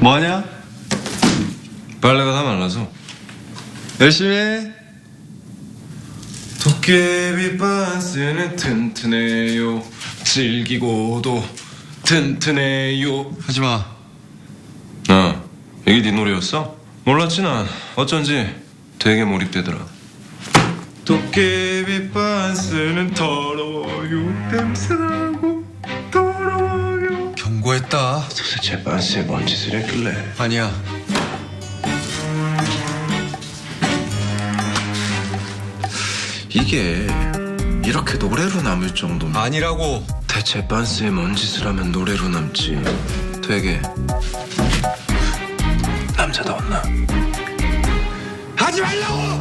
뭐하냐? 빨래가 다 말라서 열심히 해. 도깨비 반스는 튼튼해요 질기고도 튼튼해요 하지 마. 아 이게 네 노래였어? 몰랐지 난 어쩐지 되게 몰입되더라 도깨비 반스는 더러워요 냄새나고 더러워요 경고했다. 도대체 반스에 뭔 짓을 했길래 아니야. 이게 이렇게 노래로 남을 정도면 아니라고. 대체 반스에 뭔 짓을 하면 노래로 남지 되게 남자다웠나 하지 말라고.